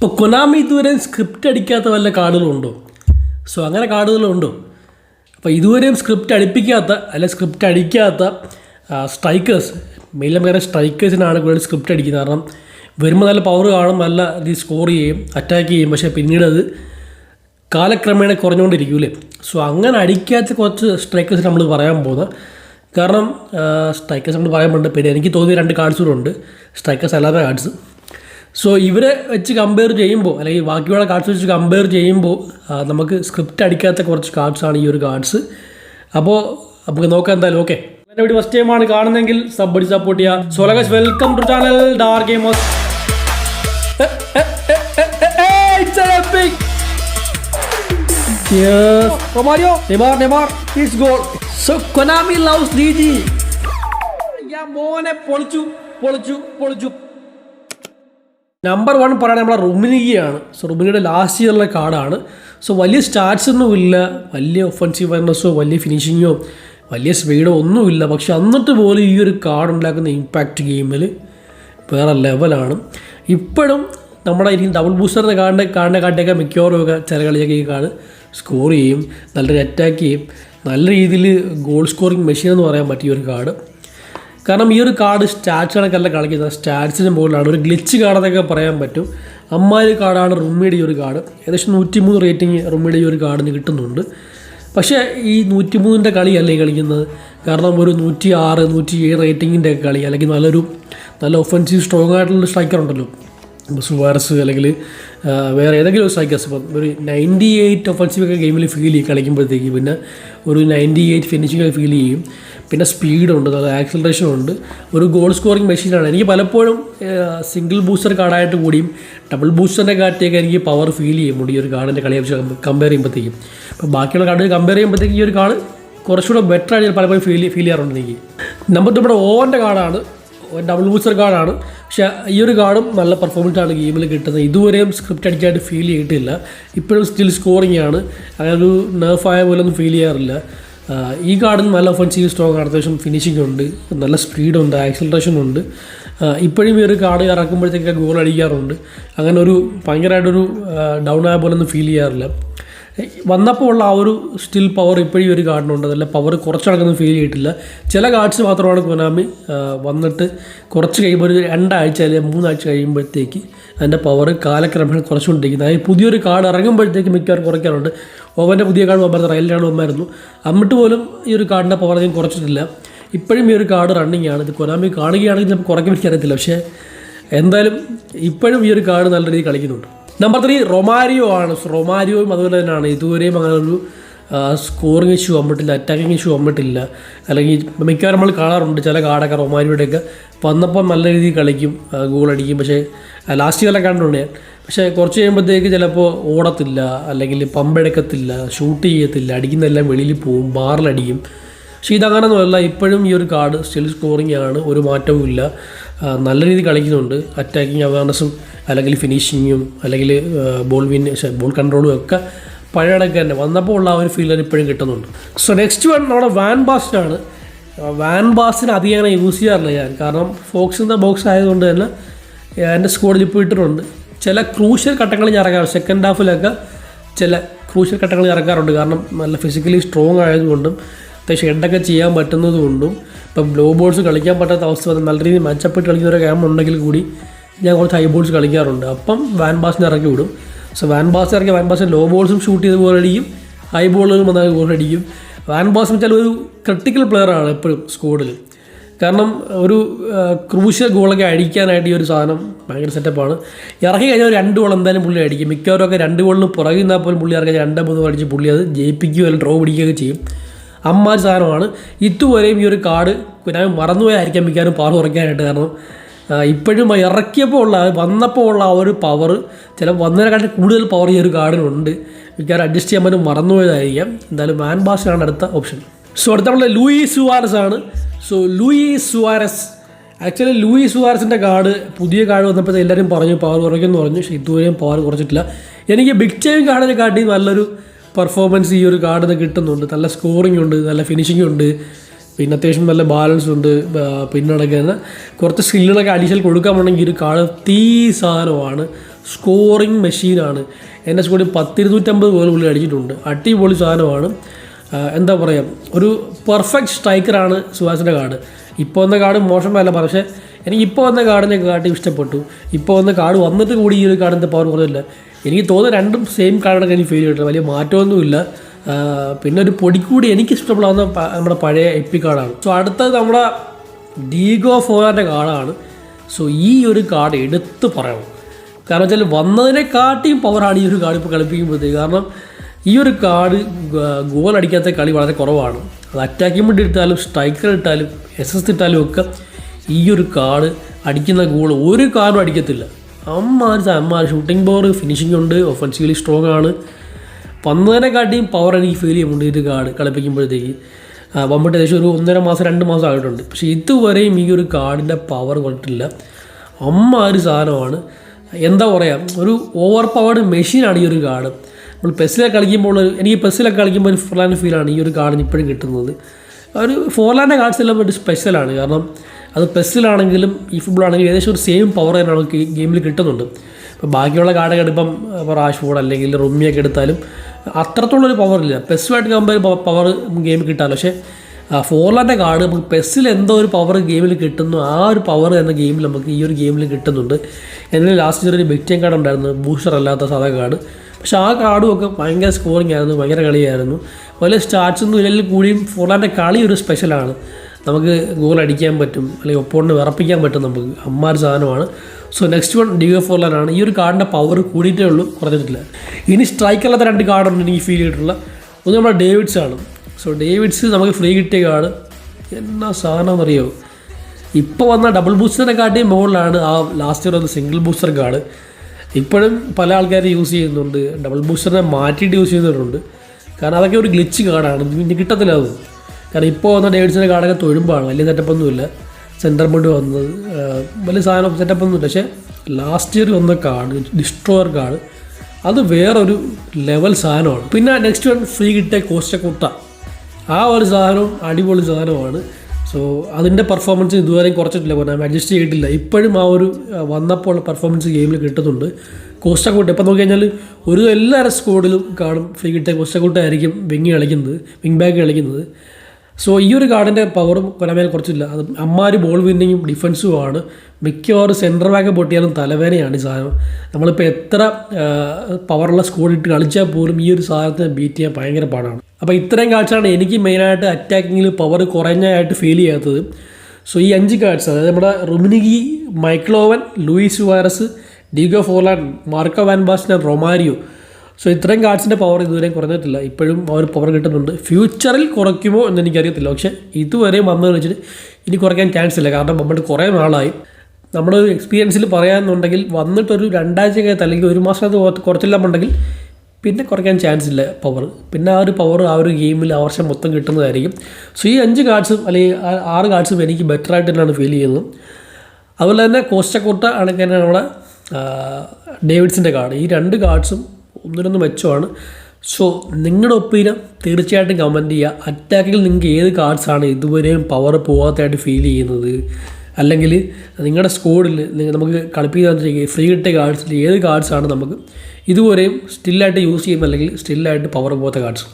ഇപ്പോൾ കൊനാമി ഇതുവരെയും സ്ക്രിപ്റ്റ് അടിക്കാത്ത വല്ല കാർഡുകളുണ്ടോ സോ അങ്ങനെ കാർഡുകളുണ്ടോ അപ്പോൾ ഇതുവരെയും സ്ക്രിപ്റ്റ് അടിപ്പിക്കാത്ത അല്ലെ സ്ക്രിപ്റ്റ് അടിക്കാത്ത സ്ട്രൈക്കേഴ്സ് മെയിലും വേറെ സ്ട്രൈക്കേഴ്സിനാണ് കൂടുതൽ സ്ക്രിപ്റ്റ് അടിക്കുന്നത്. കാരണം വരുമ്പോൾ നല്ല പവർ കാണും നല്ല രീതി സ്കോർ ചെയ്യും അറ്റാക്ക് ചെയ്യും. പക്ഷേ പിന്നീട് അത് കാലക്രമേണ കുറഞ്ഞുകൊണ്ടിരിക്കൂലേ സോ അങ്ങനെ അടിക്കാത്ത കുറച്ച് സ്ട്രൈക്കേഴ്സ് നമ്മൾ പറയാൻ പോകുന്നത്. കാരണം സ്ട്രൈക്കേഴ്സ് നമ്മൾ പറയാൻ പോകുന്നുണ്ട്. പിന്നെ എനിക്ക് തോന്നിയ രണ്ട് കാർഡ്സ് കൂടെ ഉണ്ട്. സ്ട്രൈക്കേഴ്സ് അല്ലാത്ത കാർഡ്സ് സോ ഇവരെ വെച്ച് കമ്പയർ ചെയ്യുമ്പോൾ അല്ലെങ്കിൽ ബാക്കിയുള്ള കാർഡ്സ് വെച്ച് കമ്പയർ ചെയ്യുമ്പോൾ നമുക്ക് സ്ക്രിപ്റ്റ് അടിക്കാത്ത കുറച്ച് കാർഡ്സാണ് ഈ ഒരു കാർഡ്സ് അപ്പോൾ നമുക്ക് നോക്കാം എന്തായാലും ഓക്കെ എന്റെ വീട് ഫസ്റ്റ് ടൈമാണ് കാണുന്നതെങ്കിൽ സബ് അടി സപ്പോർട്ട് ചെയ്യുക സോ ലഗസ് welcome to channel Dar gamers! Yes. Romario. Neymar, Neymar. It's goal. So Konami loves DG. ഞാൻ മോനെ പൊളിച്ചു പൊളിച്ചു പൊളിച്ചു നമ്പർ വൺ പറയുന്നത് നമ്മളെ റുമിനിയാണ് സോ റുമിനിയുടെ ലാസ്റ്റ് ഇയറിലെ കാർഡാണ്. സോ വലിയ സ്റ്റാർട്സ് ഒന്നുമില്ല വലിയ ഒഫൻസീവ് അവർനെസ്സോ വലിയ ഫിനിഷിങ്ങോ വലിയ സ്പീഡോ ഒന്നുമില്ല പക്ഷെ എന്നിട്ട് പോലും ഈ ഒരു കാർഡ് ഉണ്ടാക്കുന്ന ഇമ്പാക്റ്റ് ഗെയിമിൽ വേറെ ലെവലാണ് ഇപ്പോഴും നമ്മുടെ ഇനി ഡബിൾ ബൂസ്റ്ററിന്റെ കാർഡിന്റെ കാർഡിനെ കാട്ടിയൊക്കെ മിക്കവാറും ഒക്കെ ചില കളിയൊക്കെ ഈ കാർഡ് സ്കോർ ചെയ്യും. നല്ലൊരു അറ്റാക്ക് ചെയ്യും. നല്ല രീതിയിൽ ഗോൾ സ്കോറിംഗ് മെഷീൻ എന്ന് പറയാൻ പറ്റിയ ഒരു കാർഡ് കാരണം ഈ ഒരു കാർഡ് സ്റ്റാറ്റ്സ് കണക്കല്ല കളിക്കുന്നത് സ്റ്റാറ്റ്സിന് മുകളിലാണ്. ഒരു ഗ്ലിച്ച് കാർഡെന്നൊക്കെ പറയാൻ പറ്റും. അമ്മാതിരി കാർഡാണ് റുമ്മിയുടെ ഈ ഒരു കാർഡ്. ഏകദേശം നൂറ്റിമൂന്ന് റേറ്റിംഗ് റുമ്മിയുടെ ഈ ഒരു കാർഡിന് കിട്ടുന്നുണ്ട്. പക്ഷേ ഈ നൂറ്റിമൂന്നിന്റെ മൂന്നിന്റെ കളിയല്ലേ കളിക്കുന്നത്? കാരണം ഒരു നൂറ്റി ആറ് നൂറ്റി ഏഴ് റേറ്റിങ്ങിന്റെ ഒക്കെ കളി. അല്ലെങ്കിൽ നല്ലൊരു നല്ല ഒഫൻസീവ് സ്ട്രോങ് ആയിട്ടുള്ള സ്ട്രൈക്കർ ഉണ്ടല്ലോ. ഇപ്പോൾ സുവാരസ് അല്ലെങ്കിൽ വേറെ ഏതെങ്കിലും ഒരു സ്ട്രൈക്കേഴ്സ് ഇപ്പം ഒരു നയന്റി എയ്റ്റ് ഒഫൻസീവ് ഒക്കെ ഗെയിമിൽ ഫീൽ ചെയ്യും കളിക്കുമ്പോഴത്തേക്ക്. പിന്നെ ഒരു നയന്റി എയ്റ്റ് ഫിനിഷിംഗ് ഒക്കെ ഫീൽ ചെയ്യും. പിന്നെ സ്പീഡുണ്ട് ഉണ്ട്. ഒരു ഗോൾ സ്കോറിംഗ് മെഷീനാണ് എനിക്ക് പലപ്പോഴും സിംഗിൾ ബൂസ്റ്റർ കാർഡായിട്ട് കൂടിയും ഡബിൾ ബൂസ്റ്ററിന്റെ കാർഡിലേക്ക് എനിക്ക് പവർ ഫീൽ ചെയ്യുന്നുണ്ട് ഈ ഒരു കാർഡിന്റെ കളിയെ വെച്ച് കമ്പയർ ചെയ്യുമ്പോഴത്തേക്കും അപ്പോൾ ബാക്കിയുള്ള കാർഡ് കമ്പയർ ചെയ്യുമ്പോഴത്തേക്കും ഈ ഒരു കാർഡ് കുറച്ചുകൂടെ ബെറ്റർ ആയിട്ട് പലപ്പോഴും ഫീൽ ഫീൽ ചെയ്യാറുണ്ട് എനിക്ക്. നമ്പർ നമ്മുടെ ഓവന്റെ കാർഡാണ്. ഡബിൾ ബൂസ്റ്റർ കാർഡാണ്. പക്ഷേ ഈ ഒരു കാർഡും നല്ല പെർഫോമൻസ് ആണ് ഗെയിമിൽ കിട്ടുന്നത്. ഇതുവരെയും സ്ക്രിപ്റ്റ് അടിച്ചായിട്ട് ഫീൽ ചെയ്തിട്ടില്ല. ഇപ്പോഴും സ്റ്റിൽ സ്കോറിംഗ് ആണ്. അങ്ങനെ ഒരു നെർഫായ പോലെ ഒന്നും ഫീൽ ചെയ്യാറില്ല. ഈ കാർഡിൽ നല്ല ഒഫൻസീവ് സ്ട്രോങ് ആണ്. അത്യാവശ്യം ഫിനിഷിംഗ് ഉണ്ട്. നല്ല സ്പീഡുണ്ട് ആക്സലറേഷൻ ഉണ്ട്. ഇപ്പോഴും ഈ ഒരു കാർഡ് ഇറക്കുമ്പോഴത്തേക്ക് ഗോൾ അടിക്കാറുണ്ട്. അങ്ങനെ ഒരു ഭയങ്കരമായിട്ടൊരു ഡൗൺ ആയ പോലെ ഒന്നും ഫീൽ ചെയ്യാറില്ല. വന്നപ്പോൾ ഉള്ള ആ ഒരു സ്റ്റിൽ പവർ ഇപ്പോഴും ഒരു കാർഡിനുണ്ട്. അതല്ല പവർ കുറച്ചടക്കൊന്നും ഫീൽ ചെയ്തിട്ടില്ല. ചില കാർഡ്സ് മാത്രമാണ് കൊനാമി വന്നിട്ട് കുറച്ച് കഴിയുമ്പോൾ ഒരു രണ്ടാഴ്ച അല്ലെങ്കിൽ മൂന്നാഴ്ച കഴിയുമ്പോഴത്തേക്ക് അതിന്റെ പവർ കാലക്രമേണ കുറച്ചുകൊണ്ടിരിക്കുന്നത് അതായത് പുതിയൊരു കാർഡ് ഇറങ്ങുമ്പോഴത്തേക്ക് മിക്കവാറും കുറയ്ക്കാറുണ്ട്. ഓവന്റെ പുതിയ കാർഡ് വന്നായിരുന്നു റയലിനാണ് വന്നായിരുന്നു. എന്നിട്ട് പോലും ഈ ഒരു കാർഡിന്റെ പവർ അധികം കുറച്ചിട്ടില്ല. ഇപ്പോഴും ഈ ഒരു കാർഡ് റണ്ണിങ് ആണ്. ഇത് കൊനാമി കാണുകയാണെങ്കിൽ ചിലപ്പോൾ കുറയ്ക്കാൻ എനിക്കറിയത്തില്ല. പക്ഷേ എന്തായാലും ഇപ്പോഴും ഈ ഒരു കാർഡ് നല്ല രീതിയിൽ കളിക്കുന്നുണ്ട്. നമ്പർ ത്രീ റൊമാരിയോ ആണ്. റൊമാരിയോയും അതുപോലെ തന്നെയാണ്. ഇതുവരെയും അങ്ങനെ ഒരു സ്കോറിങ് ഇഷ്യൂ വന്നിട്ടില്ല അറ്റാക്കിങ് ഇഷ്യൂ വന്നിട്ടില്ല. അല്ലെങ്കിൽ മിക്കവാറും നമ്മൾ കാണാറുണ്ട് ചില കാർഡൊക്കെ റൊമാരിയോടെയൊക്കെ വന്നപ്പോൾ നല്ല രീതിയിൽ കളിക്കും ഗോൾ അടിക്കും. പക്ഷേ ലാസ്റ്റ് കാലം കണ്ടിട്ടുണ്ട് ഞാൻ. പക്ഷേ കുറച്ച് കഴിയുമ്പോഴത്തേക്ക് ചിലപ്പോൾ ഓടത്തില്ല അല്ലെങ്കിൽ പമ്പെടുക്കത്തില്ല ഷൂട്ട് ചെയ്യത്തില്ല അടിക്കുന്നതെല്ലാം വെളിയിൽ പോവും ബാറിലടിക്കും പക്ഷേ ഇതങ്ങനൊന്നുമല്ല. ഇപ്പോഴും ഈ ഒരു കാർഡ് സ്റ്റിൽ സ്കോറിംഗ് ആണ്. ഒരു മാറ്റവും ഇല്ല നല്ല രീതിയിൽ കളിക്കുന്നുണ്ട്. അറ്റാക്കിങ് അവയർനെസ്സും അല്ലെങ്കിൽ ഫിനിഷിങ്ങും അല്ലെങ്കിൽ ബോൾ വിൻ ബോൾ കൺട്രോളും ഒക്കെ പഴയ കണക്ക് തന്നെ. വന്നപ്പോൾ ഉള്ള ആ ഒരു ഫീൽ തന്നെ ഇപ്പോഴും കിട്ടുന്നുണ്ട്. സോ നെക്സ്റ്റ് വൺ നമ്മുടെ വാൻ ബാസ്റ്റാണ് വാൻ ബാസ്റ്റിന് അധികം അങ്ങനെ യൂസ് ചെയ്യാറില്ല ഞാൻ. കാരണം ഫോക്സ് ഫോക്സിന്റെ ബോക്സ് ആയതുകൊണ്ട് തന്നെ എന്റെ സ്കോഡിൽ ഇപ്പോൾ ഇട്ടിട്ടുണ്ട്. ചില ക്രൂഷ്യൽ ഘട്ടങ്ങളിൽ ഞാൻ ഇറങ്ങാറുണ്ട് സെക്കൻഡ് ഹാഫിലൊക്കെ ചില ക്രൂഷ്യൽ ഘട്ടങ്ങളിൽ ഇറക്കാറുണ്ട്. കാരണം നല്ല ഫിസിക്കലി സ്ട്രോങ് ആയതുകൊണ്ടും ഷെഡൊക്കെ ചെയ്യാൻ പറ്റുന്നതുകൊണ്ടും ഇപ്പം ബ്ലോ ബോൾസ് കളിക്കാൻ പറ്റാത്ത അവസ്ഥ വന്നാൽ നല്ല രീതിയിൽ മെച്ചപ്പെട്ട് കളിക്കുന്ന ഒരു ക്യാമ്പ് ഉണ്ടെങ്കിൽ കൂടി ഞാൻ കുറച്ച് ഹൈ ബോൾസ് കളിക്കാറുണ്ട്. അപ്പം വാൻ ബാസിനെ ഇറക്കി വിടും. സോ വാൻ ബാസ് ഇറക്കി വാൻ ബാസിന് ലോ ബോൾസും ഷൂട്ട് ചെയ്ത് ഗോൾ അടിക്കും. ഹൈ ബോളുകളും വന്നാൽ ഗോൾ അടിക്കും. വാൻ ബാസ് വെച്ചാൽ ഒരു ക്രിട്ടിക്കൽ പ്ലെയറാണ് എപ്പോഴും സ്കോഡിൽ കാരണം ഒരു ക്രൂഷ്യൽ ഗോളൊക്കെ അടിക്കാനായിട്ട് ഈ ഒരു സാധനം ഭയങ്കര സെറ്റപ്പാണ് ഇറക്കി കഴിഞ്ഞാൽ രണ്ട് ഗോൾ എന്തായാലും പുള്ളി അടിക്കും. മിക്കവരൊക്കെ രണ്ട് ഗോളിന് പുറകിൽ നിന്നാൽ പോലും പുള്ളി ഇറക്കി രണ്ട് മൂന്ന് അടിച്ച് പുള്ളി അത് ജയിപ്പിക്കുകയോ അല്ലെങ്കിൽ ഡ്രോ പിടിക്കുകയൊക്കെ ചെയ്യും. അമ്മാര് സാധനമാണ്. ഇതുവരെയും ഈ ഒരു കാർഡ് ഞാൻ മറന്നുപോയായിരിക്കാം മിക്കാനും പാറ കുറയ്ക്കാനായിട്ട് കാരണം ഇപ്പോഴും ഇറക്കിയപ്പോൾ ഉള്ള വന്നപ്പോൾ ഉള്ള ആ ഒരു പവർ ചില വന്നതിനെക്കാട്ടിൽ കൂടുതൽ പവർ ഈ ഒരു കാർഡിനുണ്ട് മിക്കവാറും അഡ്ജസ്റ്റ് ചെയ്യാൻ പറ്റും മറന്നുപോയതായിരിക്കാം. എന്തായാലും മാൻ ഭാഷയാണ് അടുത്ത ഓപ്ഷൻ സോ അടുത്ത നമ്മളെ ലൂയി സുവാരസ് ആണ്. So Luis Suarez actually Luis സുവാരസിന്റെ card പുതിയ കാർഡ് വന്നപ്പോൾ എല്ലാവരും പറഞ്ഞു പവർ കുറയ്ക്കുമെന്ന് പറഞ്ഞു. പക്ഷേ ഇതുവരെയും പവർ കുറച്ചിട്ടില്ല. എനിക്ക് ബിഗ് ടൈം കാർഡിനെ കാട്ടി നല്ലൊരു പെർഫോമൻസ് ഈ ഒരു കാർഡിൽ നിന്ന് കിട്ടുന്നുണ്ട്. നല്ല സ്കോറിംഗ് ഉണ്ട് നല്ല ഫിനിഷിംഗ് ഉണ്ട്. പിന്നെ അത്യാവശ്യം നല്ല ബാലൻസ് ഉണ്ട്. ആ, പിന്നെ അടക്കുന്ന കുറച്ച് സ്കില്ലുകളൊക്കെ അഡീഷണൽ കൊടുക്കാമെന്നുണ്ടെങ്കിൽ ഈ ഒരു കാർഡ് തീ സാധനമാണ് സ്കോറിങ് മെഷീനാണ് എന്റെ സ്കൂളിൽ പത്തിരുന്നൂറ്റമ്പത് ഗോൾ പുള്ളി അടിച്ചിട്ടുണ്ട്. അടിപൊളി സാധനമാണ്. എന്താ പറയുക ഒരു പെർഫെക്റ്റ് സ്ട്രൈക്കറാണ് സുഹാസിന്റെ കാർഡ്. ഇപ്പോൾ വന്ന കാർഡ് മോശമല്ല പക്ഷേ എനിക്ക് ഇപ്പോൾ വന്ന കാർഡിനെ കാട്ടി ഇഷ്ടപ്പെട്ടു. ഇപ്പോൾ വന്ന കാർഡ് വന്നിട്ട് കൂടി ഈ ഒരു കാർഡിന്റെ പവർ കുറവില്ല. എനിക്ക് തോന്നുന്നു രണ്ടും സെയിം കാർഡൊക്കെ എനിക്ക് ഫീൽ ചെയ്തിട്ടില്ല. വലിയ മാറ്റമൊന്നുമില്ല. പിന്നെ ഒരു പൊടിക്കൂടി എനിക്ക് ഇഷ്ടപ്പെടാവുന്ന പ- നമ്മുടെ പഴയ എപ്പി കാർഡാണ്. സോ അടുത്തത് നമ്മുടെ ഡീഗോ ഫോറിന്റെ കാർഡാണ്. സോ ഈ ഒരു കാർഡ് എടുത്ത് പറയണം. കാരണം വെച്ചാൽ വന്നതിനെക്കാട്ടിയും പവറാണ് ഈ ഒരു കാർഡ് ഇപ്പോൾ കളിപ്പിക്കുമ്പോഴത്തേക്ക്. കാരണം ഈ ഒരു കാർഡ് ഗോൾ അടിക്കാത്ത കളി വളരെ കുറവാണ്. അത് അറ്റാക്കിംഗ് വേണ്ടി ഇട്ടാലും സ്ട്രൈക്കർ ഇട്ടാലും എസ് എസ് ഇട്ടാലും ഒക്കെ ഈ ഒരു കാർഡ് അടിക്കുന്ന ഗോൾ ഒരു കാർഡും അടിക്കത്തില്ല. Ammar Ammar shooting power finishing ഉണ്ട് ഒഫൻസീവ്ലി സ്ട്രോങ് ആണ്. വന്നതിനെക്കാട്ടിയും പവർ എനിക്ക് ഫീൽ ചെയ്യുന്നുണ്ട് ഇത് കാർഡ് കളിപ്പിക്കുമ്പോഴത്തേക്ക്. വമ്പിട്ട് ഏകദേശം ഒരു ഒന്നര മാസം രണ്ട് മാസം ആയിട്ടുണ്ട്. പക്ഷേ ഇതുവരെയും ഈ ഒരു കാർഡിന്റെ പവർ കൊണ്ടിട്ടില്ല അമ്മ ഒരു സാധനമാണ്. എന്താ പറയുക ഒരു ഓവർ പവർഡ് മെഷീനാണ് ഈ ഒരു കാർഡ്. നമ്മൾ പെസ്സിലൊക്കെ കളിക്കുമ്പോൾ എനിക്ക് പെസ്സിലൊക്കെ കളിക്കുമ്പോൾ ഒരു ഫോർലാൻഡ് ഫീലാണ് ഈ ഒരു കാർഡിന് ഇപ്പോഴും കിട്ടുന്നത്. ഒരു ഫോർലാൻഡ് കാർഡ്സ് എല്ലാം ഒരു സ്പെഷ്യലാണ് കാരണം അത് പെസ്സിലാണെങ്കിലും ഈ ഫുട്ബോളാണെങ്കിലും ഏകദേശം ഒരു സെയിം പവർ നമുക്ക് ഗെയിമിൽ കിട്ടുന്നുണ്ട്. ഇപ്പോൾ ബാക്കിയുള്ള കാർഡൊക്കെ എടുപ്പം ഇപ്പോൾ റാഷ്ഫോർഡ് അല്ലെങ്കിൽ റുമിയൊക്കെ എടുത്താലും അത്രത്തോളൊരു പവർ ഇല്ല. പെസ്സുമായിട്ട് കമ്പയർ പവർ ഗെയിമിൽ കിട്ടാമല്ലോ പക്ഷേ ഫോർലാന്റെ കാർഡ് നമുക്ക് പെസ്സിൽ എന്തോ ഒരു പവർ ഗെയിമിൽ കിട്ടുന്നു. ആ ഒരു പവർ എന്ന ഗെയിമിൽ നമുക്ക് ഈ ഒരു ഗെയിമിൽ കിട്ടുന്നുണ്ട്. എന്നാലും ലാസ്റ്റ് ഇയർ ഒരു ബെക്റ്റിയൻ കാർഡ് ഉണ്ടായിരുന്നു. ബൂസ്റ്റർ അല്ലാത്ത സാധാ കാർഡ് പക്ഷെ ആ കാർഡും ഒക്കെ ഭയങ്കര സ്കോറിംഗ് ആയിരുന്നു ഭയങ്കര കളിയായിരുന്നു. വലിയ ഒന്നും ഇല്ലെങ്കിൽ കൂടിയും ഫോർലാന്റെ കളി ഒരു സ്പെഷ്യലാണ് നമുക്ക് ഗോൾ അടിക്കാൻ പറ്റും അല്ലെങ്കിൽ ഒപ്പോണിനെ വിറപ്പിക്കാൻ പറ്റും നമുക്ക്. അമ്മാര് സാധനമാണ്. So next one D F ആണ്. ഈ ഒരു കാർഡിന്റെ പവർ കൂടിയിട്ടേ ഉള്ളൂ കുറഞ്ഞിട്ടില്ല. ഇനി സ്ട്രൈക്ക് സ്ട്രൈക്കല്ലാത്ത രണ്ട് കാർഡുണ്ട് എനിക്ക് ഫീൽ ചെയ്തിട്ടുള്ള. ഒന്ന് നമ്മുടെ ഡേവിഡ്സ് ആണ്. സോ ഡേവിഡ്സ് നമുക്ക് ഫ്രീ കിട്ടിയ കാർഡ്. എന്നാ സാധനം അറിയോ ഇപ്പോൾ വന്ന ഡബിൾ ബൂസ്റ്ററിനെ കാട്ടി മുകളിലാണ് ആ ലാസ്റ്റ് ഇയർ വന്ന സിംഗിൾ ബൂസ്റ്റർ കാർഡ്. ഇപ്പോഴും പല ആൾക്കാരും യൂസ് ചെയ്യുന്നുണ്ട്. ഡബിൾ ബൂസ്റ്ററിനെ മാറ്റിയിട്ട് യൂസ് ചെയ്യുന്നവരുണ്ട് കാരണം അതൊക്കെ ഒരു ഗ്ലിച്ച് കാർഡാണ്. ഇനി കിട്ടത്തില്ല അത്. കാരണം ഇപ്പോൾ വന്ന ഡേവിഡ്സിന്റെ കാർഡൊക്കെ തൊഴുമ്പാണ്. വലിയ സെറ്റപ്പൊന്നുമില്ല. സെന്റർ മിഡ് വന്നത് വലിയ സാധനം സെറ്റപ്പൊന്നുമില്ല. പക്ഷേ ലാസ്റ്റ് ഇയർ വന്ന കാർഡ് ഡിസ്ട്രോയർ കാർഡ് അത് വേറൊരു ലെവൽ സാധനമാണ്. പിന്നെ നെക്സ്റ്റ് വൺ ഫ്രീ കിട്ടിയ കോസ്റ്റക്കുട്ട ആ ഒരു സാധനവും അടിപൊളി സാധനമാണ്. സോ അതിന്റെ പെർഫോമൻസ് ഇതുവരെയും കുറച്ചിട്ടില്ല. കാരണം അഡ്ജസ്റ്റ് ചെയ്തിട്ടില്ല. ഇപ്പോഴും ആ ഒരു വന്നപ്പോൾ പെർഫോമൻസ് ഗെയിമിൽ കിട്ടുന്നുണ്ട്. കോസ്റ്റക്കൂട്ട് ഇപ്പം നോക്കി കഴിഞ്ഞാൽ ഒരു എല്ലാ സ്കോഡിലും കാണും. ഫ്രീ കിട്ടിയ കോസ്റ്റക്കൂട്ടായിരിക്കും വിങ് കളിക്കുന്നത് വിങ് ബാക്ക് കളിക്കുന്നത്. സോ ഈ ഒരു കാർഡിന്റെ പവറും കൊലമേൽ കുറച്ചില്ല. അത് അമ്മാര് ബോൾ വിന്നിങ്ങും ഡിഫൻസുമാണ് മിക്കവാറും സെന്റർ ബാക്ക് പൊട്ടിയാലും തലവേദനയാണ് ഈ സാധനം. നമ്മളിപ്പോൾ എത്ര പവറുള്ള സ്കോഡ് ഇട്ട് കളിച്ചാൽ പോലും ഈ ഒരു സാധനത്തെ ബീറ്റ് ചെയ്യാൻ ഭയങ്കര പാടാണ്. അപ്പോൾ ഇത്രയും കാഴ്ചയാണ് എനിക്ക് മെയിനായിട്ട് അറ്റാക്കിങ്ങിൽ പവർ കുറഞ്ഞായിട്ട് ഫീൽ ചെയ്യാത്തത്. സോ ഈ അഞ്ച് കാർഡ്സ് അതായത് നമ്മുടെ Rummenigge Michael Owen Luis Suarez Diego Forlan Marco Van Basten Romario so ഇത്രയും കാർഡ്സിന്റെ പവർ ഇതുവരെ കുറഞ്ഞിട്ടില്ല. ഇപ്പോഴും അവർ പവർ കിട്ടുന്നുണ്ട്. ഫ്യൂച്ചറിൽ കുറയ്ക്കുമോ എന്ന് എനിക്കറിയത്തില്ല പക്ഷേ ഇതുവരെയും വന്നതെന്ന് വെച്ചിട്ട് ഇനി കുറയ്ക്കാൻ ചാൻസ് ഇല്ല. കാരണം നമ്മുടെ കുറേ നാളായി. നമ്മുടെ ഒരു എക്സ്പീരിയൻസിൽ പറയാമെന്നുണ്ടെങ്കിൽ വന്നിട്ടൊരു രണ്ടാഴ്ചക്കകത്ത് അല്ലെങ്കിൽ ഒരു മാസത്ത് കുറച്ചില്ലാന്നുണ്ടെങ്കിൽ പിന്നെ കുറയ്ക്കാൻ ചാൻസ് ഇല്ല പവർ പിന്നെ ആ ഒരു പവർ ആ ഒരു ഗെയിമിൽ ആ വർഷം മൊത്തം കിട്ടുന്നതായിരിക്കും. സോ ഈ അഞ്ച് കാർഡ്സും അല്ലെങ്കിൽ ആറ് കാർഡ്സും എനിക്ക് ബെറ്റർ ആയിട്ട് തന്നെയാണ് ഫീൽ ചെയ്യുന്നത്. അതുപോലെ തന്നെ കോസ്റ്റക്കോട്ട തന്നെ നമ്മുടെ ഡേവിഡ്സിന്റെ കാർഡ് ഈ രണ്ട് കാർഡ്സും ഒന്നിനൊന്ന് മെച്ചമാണ്. സോ നിങ്ങളുടെ ഒപ്പീനിയൻ തീർച്ചയായിട്ടും കമന്റ് ചെയ്യുക അറ്റാക്കിൽ നിങ്ങൾക്ക് ഏത് കാർഡ്സാണ് ഇതുവരെയും പവർ പോകാത്തതായിട്ട് ഫീൽ ചെയ്യുന്നത്? അല്ലെങ്കിൽ നിങ്ങളുടെ സ്കോഡിൽ നമുക്ക് കളിപ്പിക്കാൻ ഫ്രീ കിട്ടിയ കാർഡ്സിൽ ഏത് കാർഡ്സാണ് നമുക്ക് ഇതുവരെയും സ്റ്റില്ലായിട്ട് യൂസ് ചെയ്യുമ്പോൾ അല്ലെങ്കിൽ സ്റ്റില്ലായിട്ട് പവർ പോകാത്ത കാർഡ്സ്